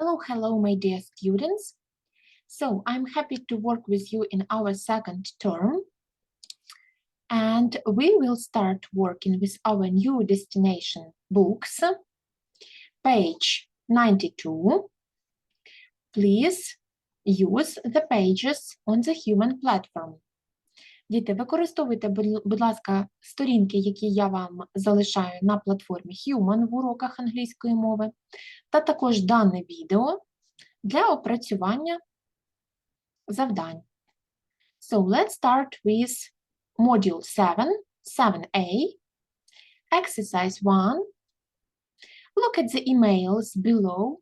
Hello, hello, my dear students. So I'm happy to work with you in our second term. And we will start working with our new destination books. Page 92. Please use the pages on the human platform. Діти, використовуйте, будь ласка, сторінки, які я вам залишаю на платформі Human в уроках англійської мови, та також дане відео для опрацювання завдань. So let's start with module 7, 7a, exercise 1. Look at the emails below.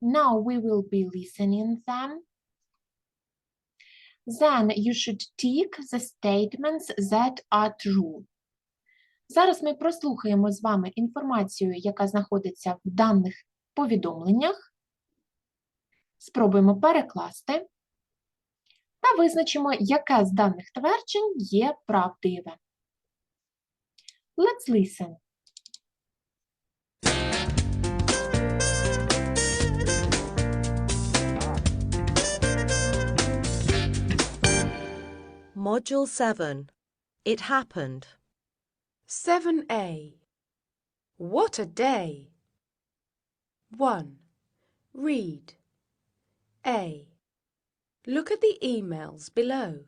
Now we will be listening them. Then you should tick the statements that are true. Зараз ми прослухаємо з вами інформацію, яка знаходиться в даних повідомленнях. Спробуємо перекласти та визначимо, яке з даних тверджень є правдиве. Let's listen. Module 7. It happened. 7a. What a day! 1. Read. A. Look at the emails below.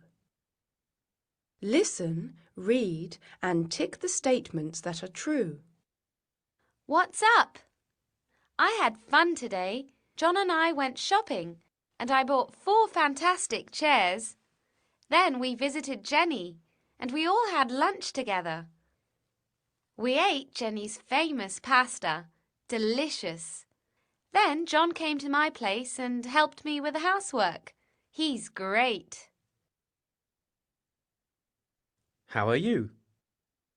Listen, read, and tick the statements that are true. What's up? I had fun today. John and I went shopping, and I bought four fantastic chairs. Then we visited Jenny, and we all had lunch together. We ate Jenny's famous pasta. Delicious. Then John came to my place and helped me with the housework. He's great. How are you?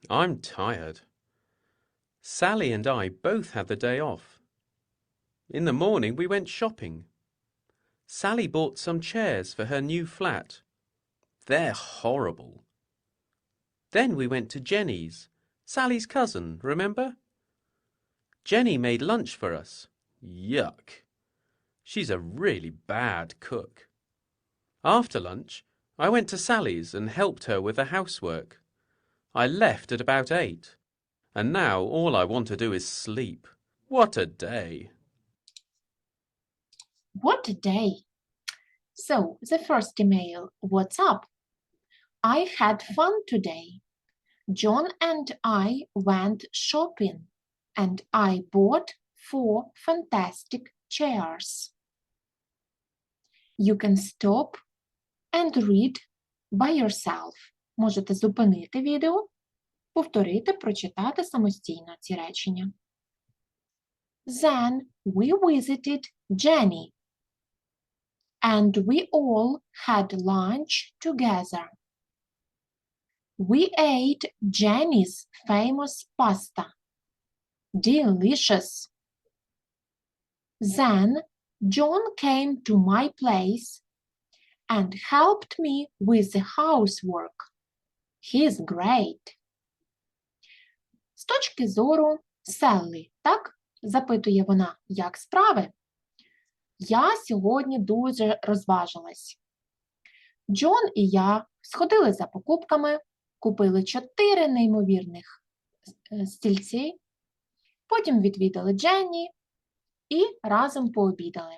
I'm tired. Sally and I both had the day off. In the morning we went shopping. Sally bought some chairs for her new flat. They're horrible. Then we went to Jenny's, Sally's cousin, remember? Jenny made lunch for us. Yuck. She's a really bad cook. After lunch, I went to Sally's and helped her with the housework. I left at about eight, and now all I want to do is sleep. What a day! What a day! So, the first email, what's up? I had fun today. John and I went shopping and I bought four fantastic chairs. You can stop and read by yourself. Можете зупинити відео, повторити, прочитати самостійно ці речення. Then we visited Jenny and we all had lunch together. We ate Jenny's famous pasta. Delicious. Then John came to my place and helped me with the housework. He's great. З точки зору Селлі, так? Запитує вона, як справи? Я сьогодні дуже розважилась. Джон і я сходили за покупками, купили чотири неймовірних е, стільці, потім відвідали Дженні і разом пообідали.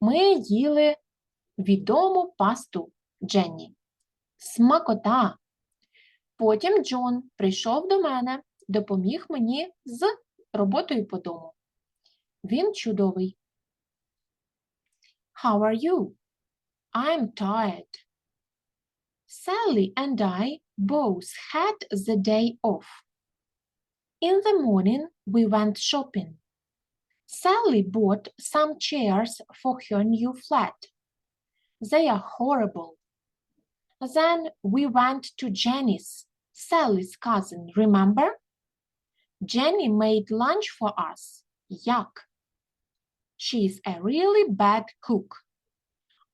Ми їли відому пасту Дженні. Смакота. Потім Джон прийшов до мене, допоміг мені з роботою по дому. Він чудовий. How are you? I'm tired. Sally and I both had the day off. In the morning, we went shopping. Sally bought some chairs for her new flat. They are horrible. Then we went to Jenny's, Sally's cousin, remember? Jenny made lunch for us. Yuck. She's a really bad cook.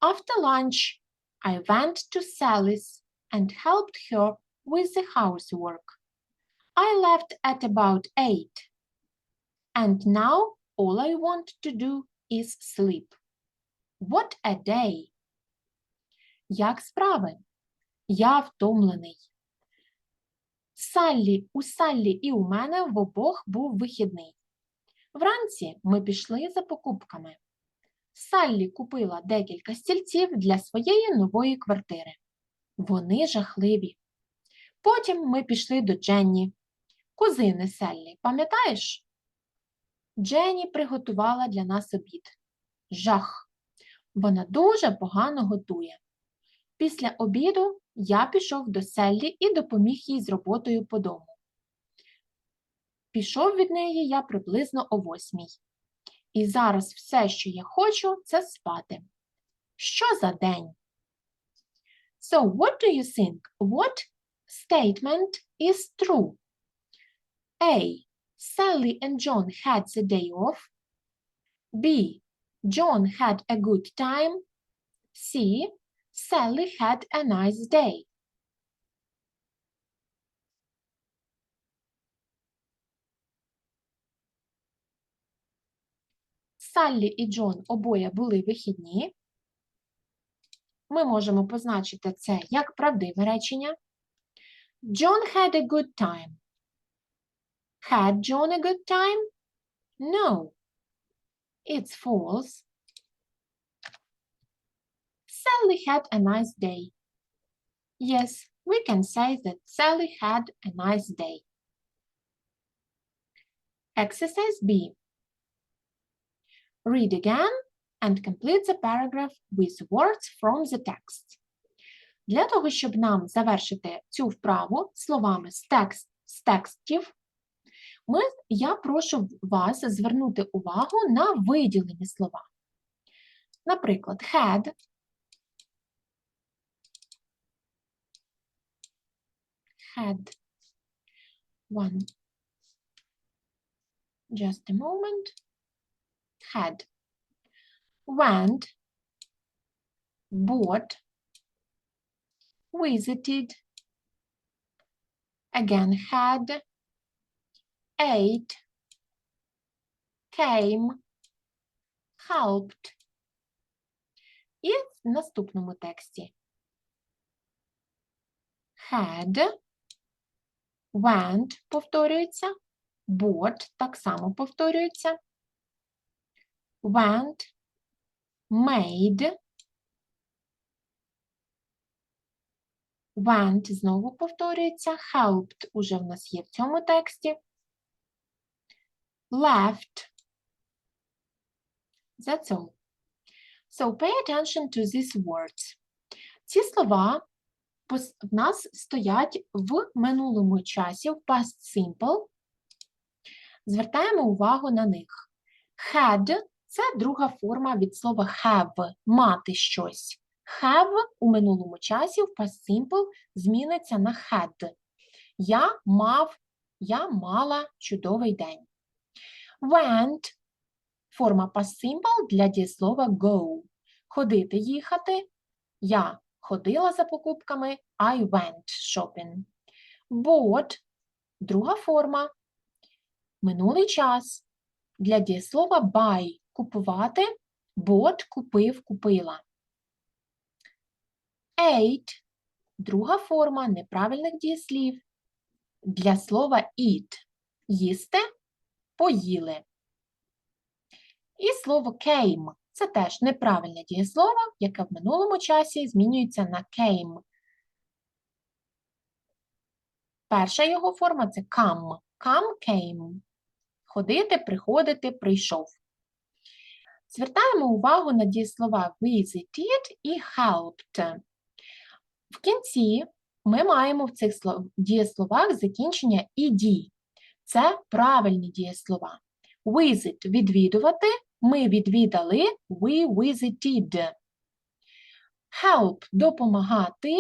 After lunch, I went to Sally's and helped her with the housework. I left at about eight. And now All I want to do is sleep. What a day! Як справи? Я втомлений. Саллі, у Саллі і у мене в обох був вихідний. Вранці ми пішли за покупками. Саллі купила декілька стільців для своєї нової квартири. Вони жахливі. Потім ми пішли до Дженні, кузини Селлі, пам'ятаєш? Дженні приготувала для нас обід. Жах. Вона дуже погано готує. Після обіду я пішов до Селлі і допоміг їй з роботою по дому. Пішов від неї я приблизно о восьмій. І зараз все, що я хочу, це спати. Що за день? So, what do you think? What statement is true? A. Sally and John had the day off. B. John had a good time. C. Sally had a nice day. Саллі і Джон обоє були вихідні. Ми можемо позначити це як правдиве речення. John had a good time. Had John a good time? No. It's false. Sally had a nice day. Yes, we can say that Sally had a nice day. Exercise B. Read again and complete the paragraph with words from the text. Для того, щоб нам завершити цю вправу словами з, текст, з текстів, ми, я прошу вас звернути увагу на виділені слова. Наприклад, had, had, one, just a moment, had, went, bought, visited, again had, ate, came, helped. І в наступному тексті had, went повторюється, bought так само повторюється, went, made, went знову повторюється, helped уже в нас є в цьому тексті, left. That's all. So pay attention to these words. Ці слова в нас стоять в минулому часі, в past simple. Звертаємо увагу на них. Had – це друга форма від слова have – мати щось. Have у минулому часі в past simple зміниться на had. Я мав, я мала чудовий день. Went – форма past simple для дієслова go. Ходити, їхати. Я ходила за покупками. I went shopping. Bought – друга форма. Минулий час. Для дієслова buy – купувати. Bought – купив, купила. Ate – друга форма неправильних дієслів. Для слова eat – їсти, поїли. І слово came – це теж неправильне дієслово, яке в минулому часі змінюється на came. Перша його форма це come. Come came. Ходити, приходити, прийшов. Звертаємо увагу на дієслова visited і helped. В кінці ми маємо в цих дієсловах закінчення ed. Це правильні дієслова. Visit – відвідувати, ми відвідали, we visited. Help – допомагати,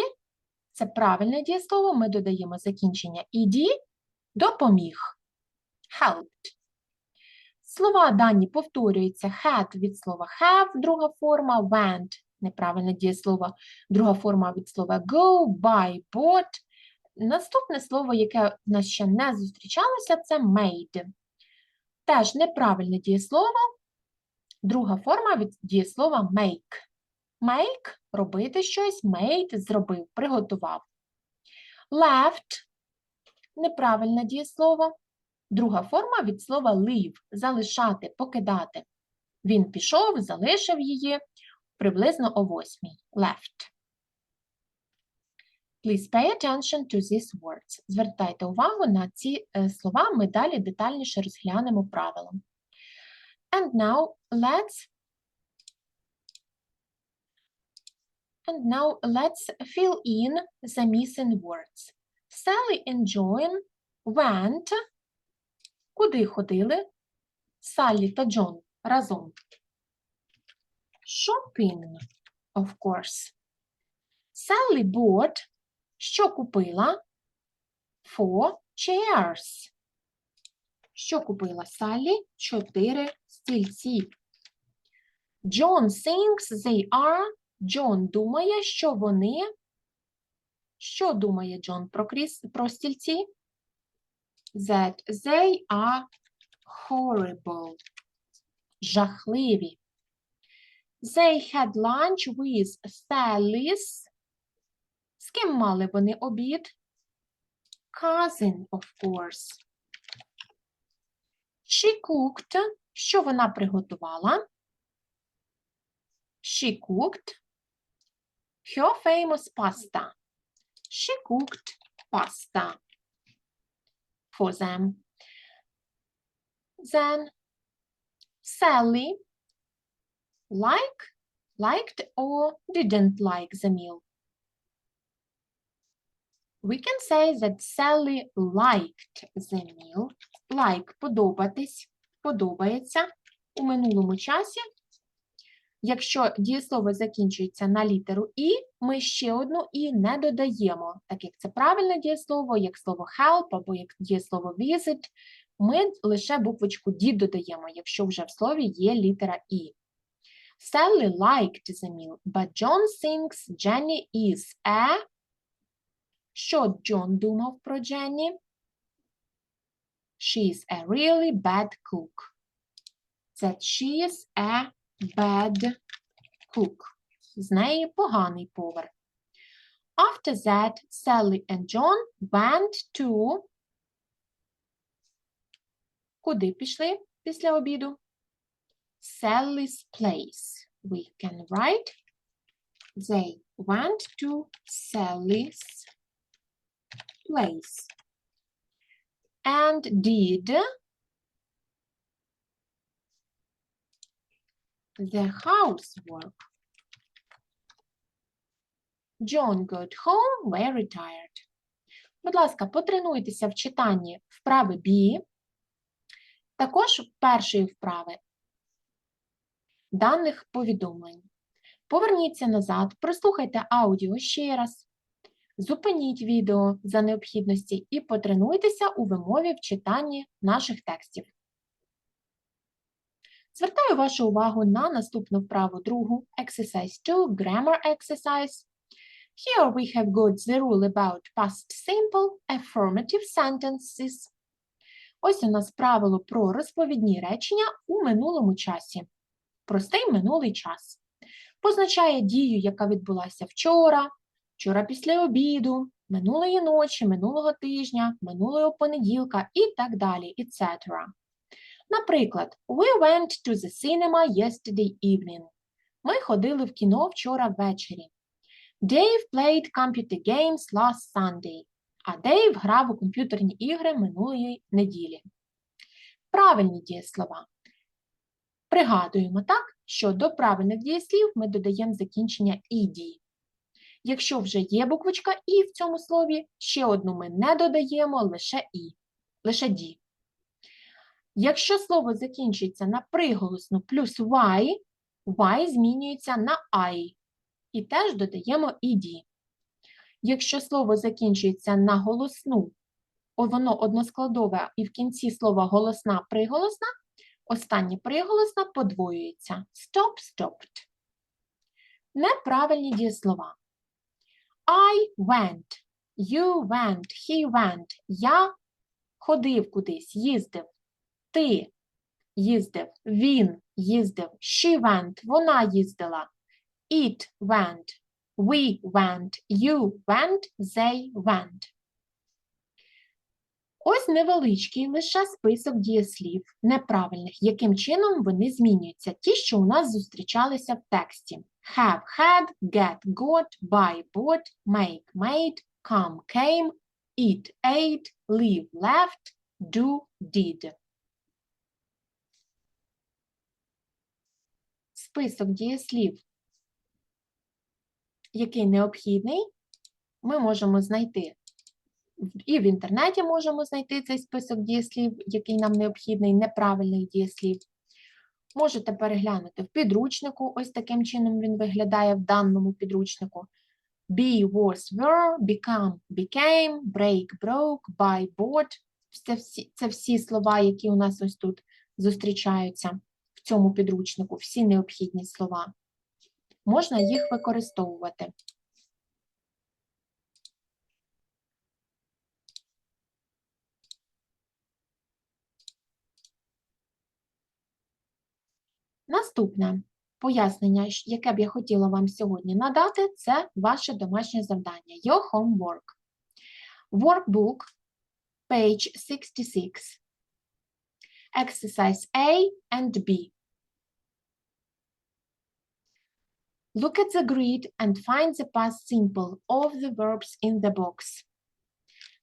це правильне дієслово, ми додаємо закінчення ed, допоміг. Helped. Слова дані повторюються. Had від слова have, друга форма, went – неправильне дієслово, друга форма від слова go, buy, bought. Наступне слово, яке в нас ще не зустрічалося, це made. Теж неправильне дієслово. Друга форма від дієслова make. Make – робити щось, made – зробив, приготував. Left – неправильне дієслово. Друга форма від слова leave – залишати, покидати. Він пішов, залишив її приблизно о восьмій. Left. Please pay attention to these words. Звертайте увагу на ці е, слова, ми далі детальніше розглянемо правила. And now let's And now let's fill in the missing words. Sally and John went. Куди ходили? Саллі та Джон разом. Shopping, of course. Sally bought. Що купила? Four chairs. Що купила Саллі? Чотири стільці. John thinks they are. Джон думає, що вони. Що думає Джон про, кріс... про стільці? That they are horrible. Жахливі. They had lunch with Sally's. З ким мали вони обід? Cousin, of course. She cooked. Що вона приготувала? She cooked her famous pasta. She cooked pasta for them. Then Sally like, liked or didn't like the meal. We can say that Sally liked the meal. Like – подобатись, подобається у минулому часі. Якщо дієслово закінчується на літеру І, ми ще одну І не додаємо, так як це правильне дієслово, як слово help або як дієслово visit, ми лише буквочку D додаємо, якщо вже в слові є літера І. Sally liked the meal, but John thinks Jenny is a... Що Джон думав про Дженні? She is a really bad cook. That she is a bad cook. З неї поганий повар. After that, Sally and John went to... Куди пішли після обіду? Sally's place. We can write they went to Sally's place and did the housework. John got home very tired. Будь ласка, потренуйтеся в читанні вправи B, також першої вправи даних повідомлень. Поверніться назад, прослухайте аудіо ще раз, зупиніть відео за необхідності і потренуйтеся у вимові в читанні наших текстів. Звертаю вашу увагу на наступну вправу другу Exercise 2 Grammar Exercise. Here we have got the rule about past simple affirmative sentences. Ось у нас правило про розповідні речення у минулому часі. Простий минулий час. Позначає дію, яка відбулася вчора, вчора після обіду, минулої ночі, минулого тижня, минулого понеділка і так далі, etc. Наприклад, we went to the cinema yesterday evening. Ми ходили в кіно вчора ввечері. Dave played computer games last Sunday. А Дейв грав у комп'ютерні ігри минулої неділі. Правильні дієслова. Пригадуємо так, що до правильних дієслів ми додаємо закінчення «ed». Якщо вже є буквочка «і» в цьому слові, ще одну ми не додаємо, лише «і», лише «ді». Якщо слово закінчується на приголосну плюс «y», «y» змінюється на «i» і теж додаємо «ed». Якщо слово закінчується на голосну, воно односкладове і в кінці слова голосна приголосна, остання приголосна подвоюється. Stop, stopped. Неправильні дієслова. I went, you went, he went. Я ходив кудись, їздив. Ти їздив, він їздив, she went, вона їздила, it went, we went, you went, they went. Ось невеличкий лише список дієслів неправильних, яким чином вони змінюються. Ті, що у нас зустрічалися в тексті. Have had, get got, buy bought, make made, come came, eat ate, live left, do did. Список дієслів, який необхідний, ми можемо знайти і в інтернеті можемо знайти цей список дієслів, який нам необхідний, неправильних дієслів. Можете переглянути в підручнику, ось таким чином він виглядає в даному підручнику. Be, was, were, become, became, break, broke, buy, bought. Це всі, це всі слова, які у нас ось тут зустрічаються цьому підручнику, всі необхідні слова. Можна їх використовувати. Наступне пояснення, яке б я хотіла вам сьогодні надати, це ваше домашнє завдання. Your homework. Workbook, page 66. Exercise A and B. Look at the grid and find the past simple of the verbs in the box.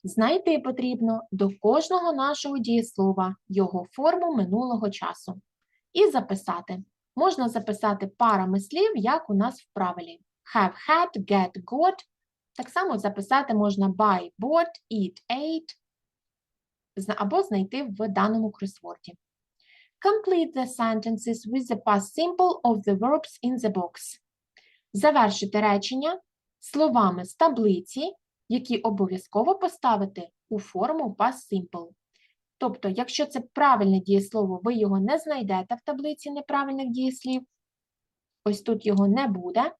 Знайти потрібно до кожного нашого дієслова його форму минулого часу і записати. Можна записати парами слів, як у нас в правилі. Have had, get, got. Так само записати можна buy, bought, eat, ate, або знайти в даному кросворді. Complete the sentences with the past simple of the verbs in the box. Завершити речення словами з таблиці, які обов'язково поставити у форму past simple. Тобто, якщо це правильне дієслово, ви його не знайдете в таблиці неправильних дієслів. Ось тут його не буде.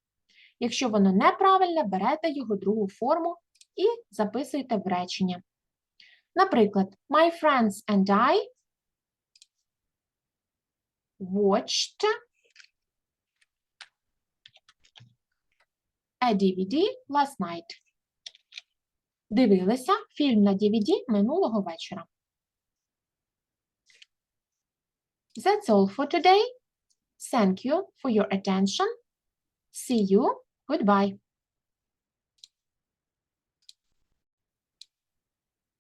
Якщо воно неправильне, берете його другу форму і записуєте в речення. Наприклад, My friends and I watched a DVD last night. Дивилися фільм на DVD минулого вечора. That's all for today. Thank you for your attention. See you. Goodbye.